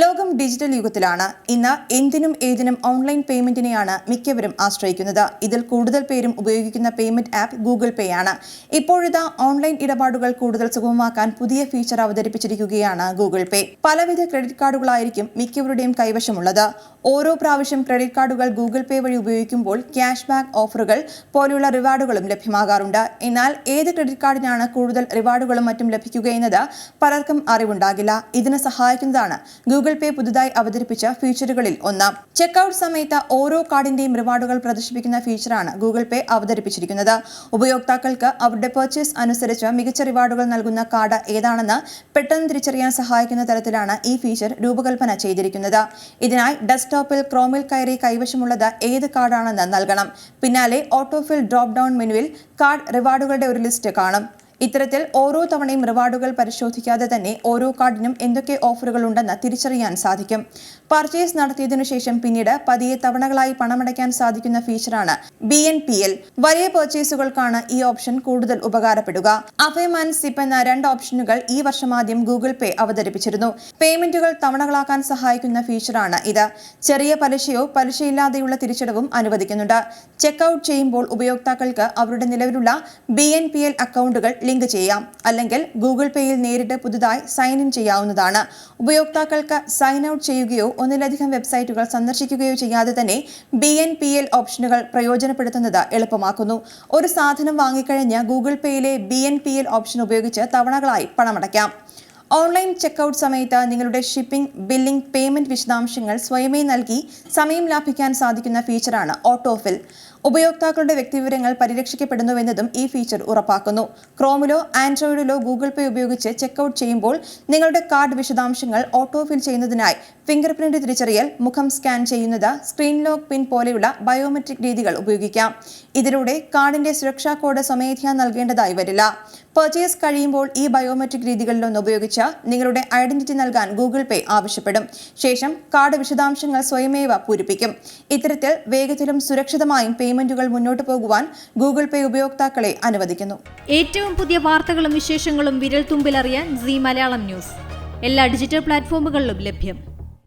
ലോകം ഡിജിറ്റൽ യുഗത്തിലാണ് ഇന്ന് എന്തിനും ഏതിനും ഓൺലൈൻ പേയ്മെന്റിനെയാണ് മിക്കവരും ആശ്രയിക്കുന്നത്. ഇതിൽ കൂടുതൽ പേരും ഉപയോഗിക്കുന്ന പേയ്മെന്റ് ആപ്പ് ഗൂഗിൾ പേ ആണ്. ഇപ്പോഴത്തെ ഓൺലൈൻ ഇടപാടുകൾ കൂടുതൽ സുഗമമാക്കാൻ പുതിയ ഫീച്ചർ അവതരിപ്പിച്ചിരിക്കുകയാണ് ഗൂഗിൾ പേ. പലവിധ ക്രെഡിറ്റ് കാർഡുകളായിരിക്കും മിക്കവരുടെയും കൈവശമുള്ളത്. ഓരോ പ്രാവശ്യം ക്രെഡിറ്റ് കാർഡുകൾ ഗൂഗിൾ പേ വഴി ഉപയോഗിക്കുമ്പോൾ ക്യാഷ് ബാക്ക് ഓഫറുകൾ പോലെയുള്ള റിവാർഡുകളും ലഭ്യമാകാറുണ്ട്. എന്നാൽ ഏത് ക്രെഡിറ്റ് കാർഡിനാണ് കൂടുതൽ റിവാർഡുകളും മറ്റും ലഭിക്കുകയെന്നത് പലർക്കും അറിവുണ്ടാകില്ല. ഇതിന് സഹായിക്കുന്നതാണ് ഗൂഗിൾ പേ പുതുതായി അവതരിപ്പിച്ച ഫീച്ചറുകളിൽ ഒന്ന്. ചെക്ക്ഔട്ട് സമയത്ത് ഓരോ കാർഡിന്റെയും റിവാർഡുകൾ പ്രദർശിപ്പിക്കുന്ന ഫീച്ചറാണ് ഗൂഗിൾ പേ അവതരിപ്പിച്ചിരിക്കുന്നത്. ഉപയോക്താക്കൾക്ക് അവരുടെ പർച്ചേസ് അനുസരിച്ച് മികച്ച റിവാർഡുകൾ നൽകുന്ന കാർഡ് ഏതാണെന്ന് പെട്ടെന്ന് തിരിച്ചറിയാൻ സഹായിക്കുന്ന തരത്തിലാണ് ഈ ഫീച്ചർ രൂപകൽപ്പന ചെയ്തിരിക്കുന്നത്. ഇതിനായി ഡെസ്ക്ടോപ്പിൽ ക്രോമിൽ കയറി കൈവശമുള്ളത് ഏത് കാർഡാണെന്ന് നൽകണം. പിന്നാലെ ഓട്ടോഫിൽ ഡ്രോപ്പ് ഡൗൺ മെനുവിൽ കാർഡ് റിവാർഡുകളുടെ ഒരു ലിസ്റ്റ് കാണും. ഇത്തരത്തിൽ ഓരോ തവണയും റിവാർഡുകൾ പരിശോധിക്കാതെ തന്നെ ഓരോ കാർഡിനും എന്തൊക്കെ ഓഫറുകൾ ഉണ്ടെന്ന് തിരിച്ചറിയാൻ സാധിക്കും. പർച്ചേസ് നടത്തിയതിനു ശേഷം പിന്നീട് പതിയെ തവണകളായി പണമടയ്ക്കാൻ സാധിക്കുന്ന ഫീച്ചറാണ് ബി എൻ പി എൽ വലിയ പർച്ചേസുകൾക്കാണ് ഈ ഓപ്ഷൻ കൂടുതൽ ഉപകാരപ്പെടുക. ആൻഡ് സിപ്പ് എന്ന രണ്ട് ഓപ്ഷനുകൾ ഈ വർഷം ആദ്യം ഗൂഗിൾ പേ അവതരിപ്പിച്ചിരുന്നു. പേയ്മെന്റുകൾ തവണകളാക്കാൻ സഹായിക്കുന്ന ഫീച്ചറാണ് ഇത്. ചെറിയ പലിശയോ പലിശയില്ലാതെയുള്ള തിരിച്ചടവും അനുവദിക്കുന്നുണ്ട്. ചെക്ക്ഔട്ട് ചെയ്യുമ്പോൾ ഉപയോക്താക്കൾക്ക് അവരുടെ നിലവിലുള്ള ബി എൻ പി എൽ അക്കൗണ്ടുകൾ ലിങ്ക് ചെയ്യാം. അല്ലെങ്കിൽ ഗൂഗിൾ പേയിൽ നേരിട്ട് പുതുതായി സൈൻ ഇൻ ചെയ്യാവുന്നതാണ്. ഉപയോക്താക്കൾക്ക് സൈൻ ഔട്ട് ചെയ്യുകയോ ഒന്നിലധികം വെബ്സൈറ്റുകൾ സന്ദർശിക്കുകയോ ചെയ്യാതെ തന്നെ ബി എൻ പി എൽ ഓപ്ഷനുകൾ പ്രയോജനപ്പെടുത്തുന്നത് എളുപ്പമാക്കുന്നു. ഒരു സാധനം വാങ്ങിക്കഴിഞ്ഞ് Google പേയിലെ B N P L option ഉപയോഗിച്ച് തവണകളായി പണമടയ്ക്കാം. ഓൺലൈൻ ചെക്കൗട്ട് സമയത്ത് നിങ്ങളുടെ ഷിപ്പിംഗ് ബില്ലിംഗ് പേയ്മെന്റ് വിശദാംശങ്ങൾ സ്വയമേ നൽകി സമയം ലാഭിക്കാൻ സാധിക്കുന്ന ഫീച്ചറാണ് ഓട്ടോഫിൽ. ഉപയോക്താക്കളുടെ വ്യക്തിവിവരങ്ങൾ പരിരക്ഷിക്കപ്പെടുന്നുവെന്നതും ഈ ഫീച്ചർ ഉറപ്പാക്കുന്നു. ക്രോമിലോ ആൻഡ്രോയിഡിലോ ഗൂഗിൾ പേ ഉപയോഗിച്ച് ചെക്കൗട്ട് ചെയ്യുമ്പോൾ നിങ്ങളുടെ കാർഡ് വിശദാംശങ്ങൾ ഓട്ടോഫിൽ ചെയ്യുന്നതിനായി ഫിംഗർ പ്രിന്റ് തിരിച്ചറിയൽ മുഖം സ്കാൻ ചെയ്യുന്നത് സ്ക്രീൻ ലോക്ക് പിൻ പോലെയുള്ള ബയോമെട്രിക് രീതികൾ ഉപയോഗിക്കാം. ഇതിലൂടെ കാർഡിന്റെ സുരക്ഷാ കോഡ് സ്വമേധയാ നൽകേണ്ടതായി വരില്ല. പർച്ചേസ് കഴിയുമ്പോൾ ഈ ബയോമെട്രിക് രീതികളിലൊന്ന് ഉപയോഗിച്ച് നിങ്ങളുടെ ഐഡന്റിറ്റി നൽകാൻ ഗൂഗിൾ പേ ആവശ്യപ്പെടും. ശേഷം കാർഡ് വിശദാംശങ്ങൾ സ്വയമേവ പൂരിപ്പിക്കും. ഇത്തരത്തിൽ വേഗത്തിലും സുരക്ഷിതമായും പേയ്മെന്റുകൾ മുന്നോട്ട് പോകുവാൻ ഗൂഗിൾ പേ ഉപയോക്താക്കളെ അനുവദിക്കുന്നു. ഏറ്റവും പുതിയ വാർത്തകളും വിശേഷങ്ങളും വിരൽ തുമ്പിലറിയാൻ സി മലയാളം ന്യൂസ്. എല്ലാ ഡിജിറ്റൽ പ്ലാറ്റ്ഫോമുകളിലും ലഭ്യം.